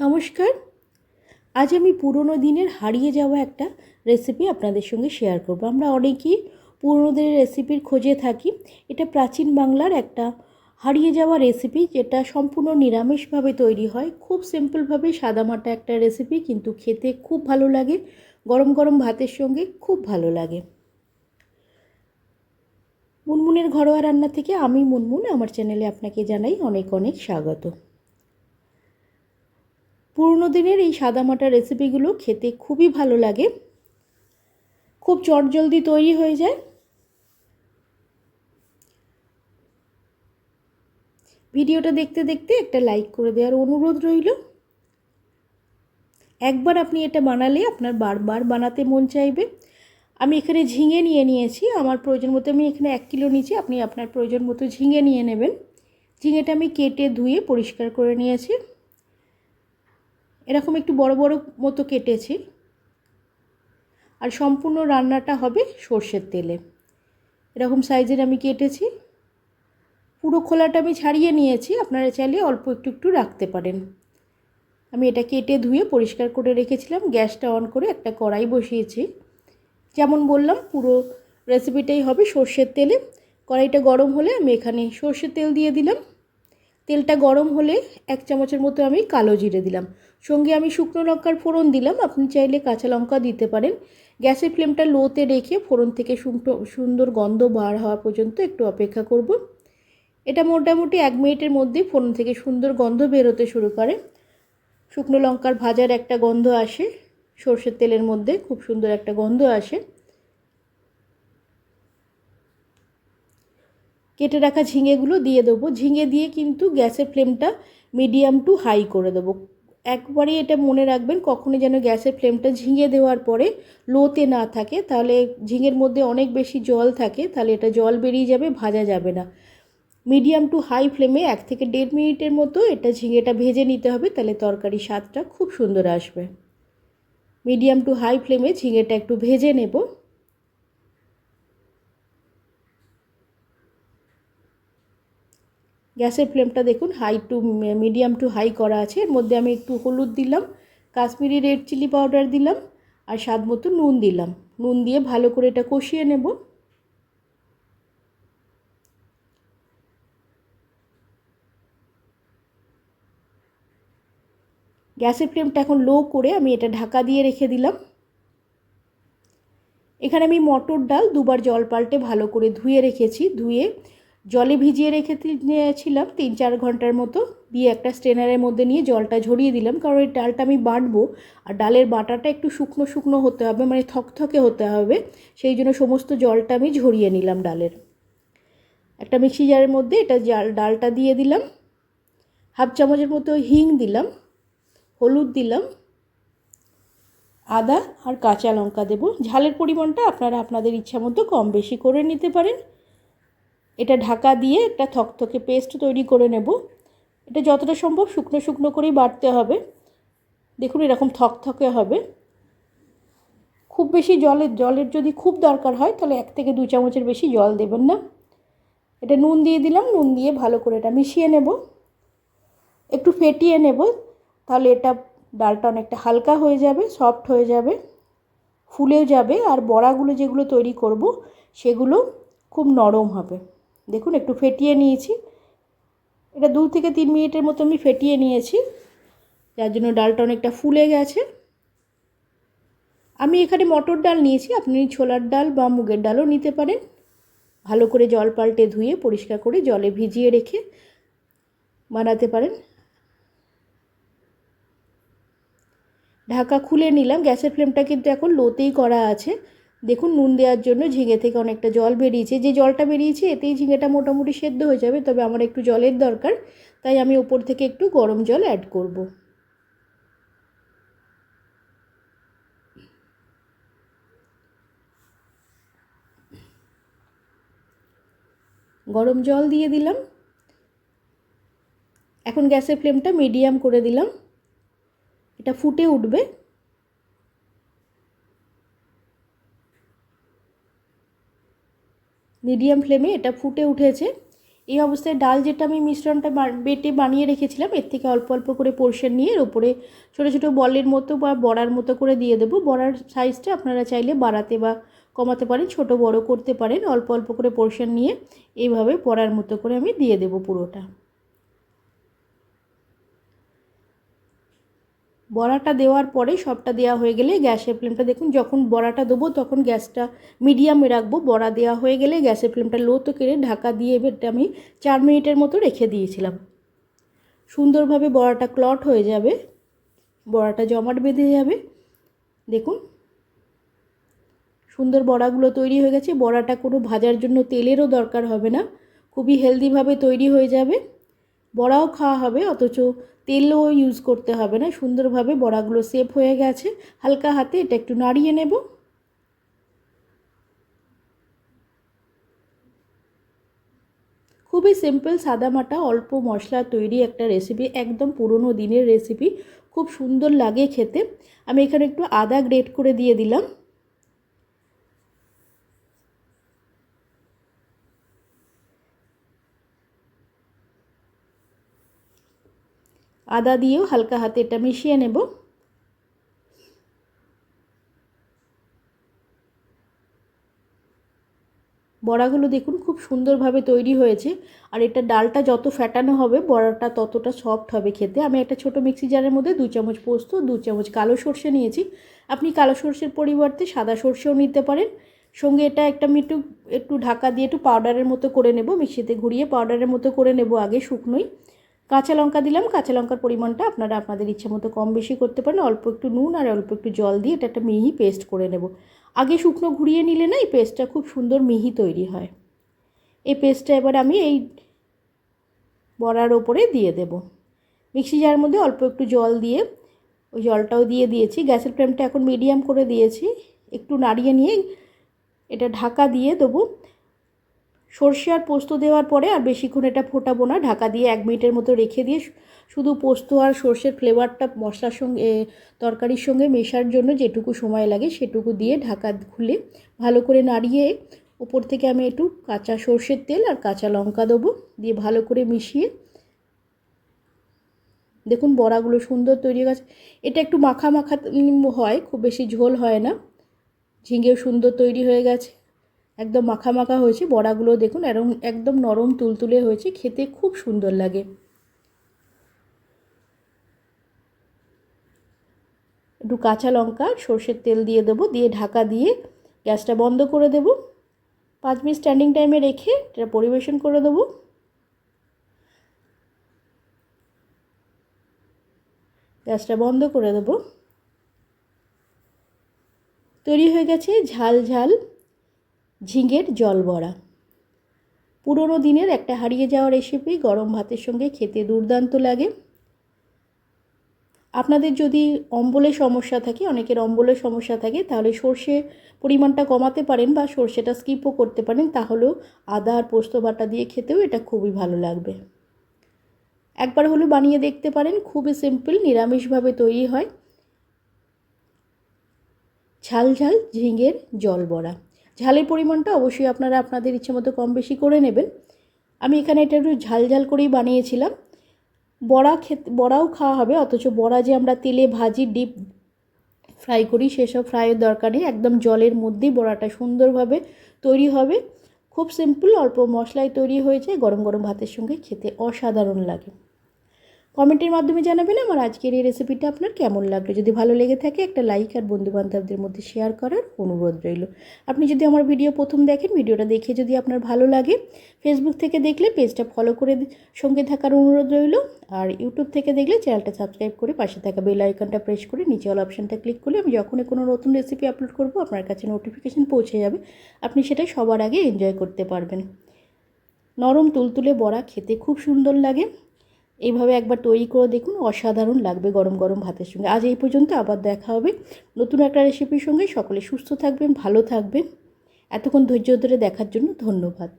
নমস্কার। আজ আমি পুরনো দিনের হারিয়ে যাওয়া একটা রেসিপি আপনাদের সঙ্গে শেয়ার করব। আমরা অনেকেই পুরনো দিনের রেসিপির খোঁজে থাকি। এটা প্রাচীন বাংলার একটা হারিয়ে যাওয়া রেসিপি যেটা সম্পূর্ণ নিরামিষভাবে তৈরি হয়। খুব সিম্পলভাবে সাদামাটা একটা রেসিপি কিন্তু খেতে খুব ভালো লাগে। গরম গরম ভাতের সঙ্গে খুব ভালো লাগে। মুনমুনের ঘরোয়া রান্না থেকে আমি মুনমুন। আমার চ্যানেলে আপনাকে জানাই অনেক অনেক স্বাগত। পুরনো দিনের এই সাদামাটা রেসিপিগুলো খেতে খুবই ভালো লাগে। খুব চটজলদি তৈরি হয়ে যায়। ভিডিওটা দেখতে দেখতে একটা লাইক করে দেওয়ার অনুরোধ রইল। একবার আপনি এটা বানালে আপনার বারবার বানাতে মন চাইবে। আমি এখানে ঝিঙে নিয়ে নিয়েছি। আমার প্রয়োজন মতো আমি এখানে এক কিলো নিয়েছি আপনি আপনার প্রয়োজন মতো ঝিঙে নিয়ে নেবেন। ঝিঙেটা আমি কেটে ধুয়ে পরিষ্কার করে নিয়েছি। এরকম একটু বড় বড় মতো কেটেছি। আর সম্পূর্ণ রান্নাটা হবে সর্ষের তেলে। এরকম সাইজের আমি কেটেছি। পুরো খোলাটা আমি ছাড়িয়ে নিয়েছি। আপনারা চাইলে অল্প একটু একটু রাখতে পারেন। আমি এটা কেটে ধুয়ে পরিষ্কার করে রেখেছিলাম। গ্যাসটা অন করে একটা কড়াই বসিয়েছি। যেমন বললাম, পুরো রেসিপিটাই হবে সর্ষের তেলে। কড়াইটা গরম হলে আমি এখানে সর্ষের তেল দিয়ে দিলাম। তেলটা গরম হলে এক চামচের মতো আমি কালো জিরে দিলাম। সঙ্গে আমি শুকনো লঙ্কার ফোড়ন দিলাম। আপনি চাইলে কাঁচা লঙ্কা দিতে পারেন। গ্যাসের ফ্লেমটা লোতে রেখে ফোড়ন থেকে সুন্দর গন্ধ বার হওয়া পর্যন্ত একটু অপেক্ষা করব। এটা মোটামুটি এক মিনিটের মধ্যেই ফোড়ন থেকে সুন্দর গন্ধ বেরোতে শুরু করে। শুকনো লঙ্কার ভাজার একটা গন্ধ আসে। সর্ষের তেলের মধ্যে খুব সুন্দর একটা গন্ধ আসে। কেটে রাখা ঝিঙেগুলো দিয়ে দেবো। ঝিঙে দিয়ে কিন্তু গ্যাসের ফ্লেমটা মিডিয়াম টু হাই করে দেবো। একবারই এটা মনে রাখবেন, কখনই যেন গ্যাসের ফ্লেমটা ঝিঙে দেওয়ার পরে লোতে না থাকে। তাহলে ঝিঙের মধ্যে অনেক বেশি জল থাকে, তাহলে এটা জল বেরিয়ে যাবে, ভাজা যাবে না। মিডিয়াম টু হাই ফ্লেমে এক থেকে দেড় মিনিটের মতো এটা ঝিঙেটা ভেজে নিতে হবে, তাহলে তরকারি স্বাদটা খুব সুন্দর আসবে। মিডিয়াম টু হাই ফ্লেমে ঝিঙেটা একটু ভেজে নেব। গ্যাসের ফ্লেমটা দেখুন high to medium to high করা আছে। এর মধ্যে আমি একটু হলুদ দিলাম, কাশ্মীরি রেড চিলি পাউডার দিলাম, আর স্বাদ মতো নুন দিলাম। নুন দিয়ে ভালো করে এটা কষিয়ে নেব। গ্যাসের ফ্লেমটা এখন লো করে আমি এটা ঢাকা দিয়ে রেখে দিলাম। এখানে আমি মটর ডাল দুবার জল পাল্টে ভালো করে ধুয়ে রেখেছি। ধুয়ে জলে ভিজিয়ে রেখেছিলাম তিন চার ঘণ্টার মতো। দিয়ে একটা স্ট্রেনারের মধ্যে নিয়ে জলটা ঝরিয়ে দিলাম। কারণ ওই ডালটা আমি বাটবো আর ডালের বাটাটা একটু শুকনো শুকনো হতে হবে মানে থকথকে হতে হবে। সেই জন্য সমস্ত জলটা আমি ঝরিয়ে নিলাম ডালের। একটা মিক্সি জারের মধ্যে এটা জাল, ডালটা দিয়ে দিলাম। হাফ চামচের মতো হিং দিলাম, হলুদ দিলাম, আদা আর কাঁচা লঙ্কা দেব। ঝালের পরিমাণটা আপনারা আপনাদের ইচ্ছা মতো কম বেশি করে নিতে পারেন। এটা ঢাকা দিয়ে একটা থকথকে পেস্ট তৈরি করে নেব। এটা যতটা সম্ভব শুকনো শুকনো করেই বাটতে হবে। দেখুন এরকম থকথকে হবে। খুব বেশি জলের জলের যদি খুব দরকার হয়, তাহলে এক থেকে দু চামচের বেশি জল দেবেন না। এটা নুন দিয়ে দিলাম, নুন দিয়ে ভালো করে এটা মিশিয়ে নেব। একটু ফেটিয়ে নেব, তাহলে এটা ডালটা অনেকটা হালকা হয়ে যাবে, সফট হয়ে যাবে, ফুলেও যাবে। আর বড়াগুলো যেগুলো তৈরি করব, সেগুলো খুব নরম হবে। দেখুন, একটু ফেটিয়ে নিয়েছি। এটা দু থেকে তিন মিনিটের মতো আমি ফেটিয়ে নিয়েছি। যার জন্য ডালটা অনেকটা ফুলে গেছে। আমি এখানে মটর ডাল নিয়েছি। আপনি ছোলার ডাল বা মুগের ডালও নিতে পারেন। ভালো করে জল পাল্টে ধুয়ে পরিষ্কার করে জলে ভিজিয়ে রেখে বানাতে পারেন। ঢাকা খুলে নিলাম। গ্যাসের ফ্লেমটা কিন্তু এখন লোতেই করা আছে। দেখুন, নুন দেওয়ার জন্য ঝিঙে থেকে অনেকটা জল বেরিয়েছে। যে জলটা বেরিয়েছে, এতেই ঝিঙেটা মোটামুটি সেদ্ধ হয়ে যাবে, তবে আমার একটু জলের দরকার, তাই আমি ওপর থেকে একটু গরম জল অ্যাড করব। গরম জল দিয়ে দিলাম। এখন গ্যাসের ফ্লেমটা মিডিয়াম করে দিলাম। এটা ফুটে উঠবে। মিডিয়াম ফ্লেমে এটা ফুটে উঠেছে। এই অবস্থায় ডাল যেটা আমি মিশ্রণটা বেটে বানিয়ে রেখেছিলাম, এর থেকে অল্প অল্প করে পোর্শন নিয়ে এর ওপরে ছোটো ছোটো বলের মতো বা বড়ার মতো করে দিয়ে দেবো। বড়ার সাইজটা আপনারা চাইলে বাড়াতে বা কমাতে পারেন, ছোট বড় করতে পারেন। অল্প অল্প করে পোর্শন নিয়ে এইভাবে বড়ার মতো করে আমি দিয়ে দেবো পুরোটা। বড়াটা দেওয়ার পরে সবটা দেওয়া হয়ে গেলে গ্যাসের ফ্লেমটা দেখুন, যখন বড়াটা দেবো তখন গ্যাসটা মিডিয়ামে রাখব। বড়া দেওয়া হয়ে গেলে গ্যাসের ফ্লেমটা লোতে কেড়ে ঢাকা দিয়ে এবারটা আমি চার মিনিটের মতো রেখে দিয়েছিলাম। সুন্দরভাবে বড়াটা ক্লট হয়ে যাবে, বড়াটা জমাট বেঁধে যাবে। দেখুন, সুন্দর বড়াগুলো তৈরি হয়ে গেছে। বড়াটা কোনো ভাজার জন্য তেলেরও দরকার হবে না। খুবই হেলদিভাবে তৈরি হয়ে যাবে। বড়াও খাওয়া হবে, অথচ তেলও ইউজ করতে হবে না। সুন্দরভাবে বড়াগুলো সেফ হয়ে গেছে। হালকা হাতে এটা একটু নাড়িয়ে নেব। খুবই সিম্পল সাদামাটা অল্প মশলা তৈরি একটা রেসিপি একদম পুরনো দিনের রেসিপি খুব সুন্দর লাগে খেতে। আমি এখানে একটু আদা গ্রেট করে দিয়ে দিলাম। আদা দিয়েও হালকা হাতে এটা মিশিয়ে নেব। বড়াগুলো দেখুন খুব সুন্দরভাবে তৈরি হয়েছে। আর এটা ডালটা যত ফ্যাটানো হবে, বড়াটা ততটা সফট হবে খেতে। আমি একটা ছোটো মিক্সি জারের মধ্যে দু চামচ পোস্ত, দু চামচ কালো সর্ষে নিয়েছি। আপনি কালো সর্ষের পরিবর্তে সাদা সর্ষেও নিতে পারেন। সঙ্গে এটা একটা আমি একটু একটু ঢাকা দিয়ে একটু পাউডারের মতো করে নেব। মিক্সিতে ঘুরিয়ে পাউডারের মতো করে নেব আগে শুকনোই। কাঁচা লঙ্কা দিলাম, কাঁচা লঙ্কার পরিমাণটা আপনারা আপনাদের ইচ্ছে মতো কম বেশি করতে পারেন, অল্প একটু নুন আর অল্প একটু জল দিয়ে এটা একটা মিহি পেস্ট করে নেব। আগে শুকনো ঘুরিয়ে নিলে না এই পেস্টটা খুব সুন্দর মিহি তৈরি হয়। এই পেস্টটা এবার আমি এই বড়ার ওপরে দিয়ে দেব। মিক্সি জারের মধ্যে অল্প একটু জল দিয়ে, ওই জলটাও দিয়ে দিয়েছি। গ্যাসের ফ্লেমটা এখন মিডিয়াম করে দিয়েছি। একটু নাড়িয়ে নিয়ে এটা ঢাকা দিয়ে দেবো। সর্ষে আর পোস্ত দেওয়ার পরে আর বেশিক্ষণ এটা ফোটাবো না। ঢাকা দিয়ে এক মিনিটের মতো রেখে দিয়ে শুধু পোস্ত আর সর্ষের ফ্লেভারটা মশলার সঙ্গে তরকারির সঙ্গে মেশার জন্য যেটুকু সময় লাগে সেটুকু দিয়ে ঢাকা খুলে ভালো করে নাড়িয়ে ওপর থেকে আমি একটু কাঁচা সর্ষের তেল আর কাঁচা লঙ্কা দেবো দিয়ে ভালো করে মিশিয়ে। দেখুন বড়াগুলো সুন্দর তৈরি হয়ে গেছে। এটা একটু মাখা মাখা হয়, খুব বেশি ঝোল হয় না। ঝিঙেও সুন্দর তৈরি হয়ে গেছে। একদম মাখা মাখা হয়েছে। বড়াগুলো দেখুন, এরম একদম নরম তুলতুলে হয়েছে। খেতে খুব সুন্দর লাগে। একটু কাঁচা লঙ্কা, সর্ষের তেল দিয়ে দেবো, দিয়ে ঢাকা দিয়ে গ্যাসটা বন্ধ করে দেবো। পাঁচ মিনিট স্ট্যান্ডিং টাইমে রেখে এটা পরিবেশন করে দেবো। গ্যাসটা বন্ধ করে দেবো। তৈরি হয়ে গেছে ঝাল ঝাল। ঝিঙের জল বড়া। পুরনো দিনের একটা হারিয়ে যাওয়া রেসিপি গরম ভাতের সঙ্গে খেতে দুর্দান্ত লাগে। আপনাদের যদি অম্বলের সমস্যা থাকে, অনেকের অম্বলের সমস্যা থাকে, তাহলে সর্ষে পরিমাণটা কমাতে পারেন বা সর্ষেটা স্কিপও করতে পারেন, তাহলেও আদা আর পোস্ত বাটা দিয়ে খেতেও এটা খুবই ভালো লাগবে। একবার হলেও বানিয়ে দেখতে পারেন খুবই সিম্পল নিরামিষভাবে তৈরি হয়। ঝাল ঝাল ঝিঙের জল বড়া। ঝালের পরিমাণটা অবশ্যই আপনারা আপনাদের ইচ্ছে মতো কম বেশি করে নেবেন। আমি এখানে এটা একটু ঝাল ঝাল করেই বানিয়েছিলাম। বড়া খেতে, বড়াও খাওয়া হবে, অথচ বড়া যে আমরা তেলে ভাজি, ডিপ ফ্রাই করি, সেসব ফ্রাইয়ের দরকার নেই। একদম জলের মধ্যেই বড়াটা সুন্দরভাবে তৈরি হবে। খুব সিম্পল, অল্প মশলায় তৈরি হয়েছে গরম গরম ভাতের সঙ্গে খেতে অসাধারণ লাগে। কমেন্টের মাধ্যমে জানাবেন আমার আজকের এই রেসিপিটা আপনার কেমন লাগল। যদি ভালো লেগে থাকে একটা লাইক আর বন্ধুবান্ধবদের মধ্যে শেয়ার করার অনুরোধ রইল। আপনি যদি আমার ভিডিও প্রথম দেখেন ভিডিওটা দেখে যদি আপনার ভালো লাগে ফেসবুক থেকে দেখলে পেজটা ফলো করে সঙ্গে থাকার অনুরোধ রইল। আর ইউটিউব থেকে দেখলে চ্যানেলটা সাবস্ক্রাইব করে পাশে থাকা বেল আইকনটা প্রেস করে নিচে অল অপশানটা ক্লিক করলে আমি যখনই কোনো নতুন রেসিপি আপলোড করব, আপনার কাছে নোটিফিকেশান পৌঁছে যাবে। আপনি সেটা সবার আগে এনজয় করতে পারবেন। নরম তুলতুলে বড়া খেতে খুব সুন্দর লাগে। এইভাবে একবার তৈরি করে দেখুন, অসাধারণ লাগবে গরম গরম ভাতের সঙ্গে। আজ এই পর্যন্ত আবার দেখা হবে নতুন একটা রেসিপির সঙ্গে। সকলে সুস্থ থাকবেন, ভালো থাকবেন। এতক্ষণ ধৈর্য ধরে দেখার জন্য ধন্যবাদ।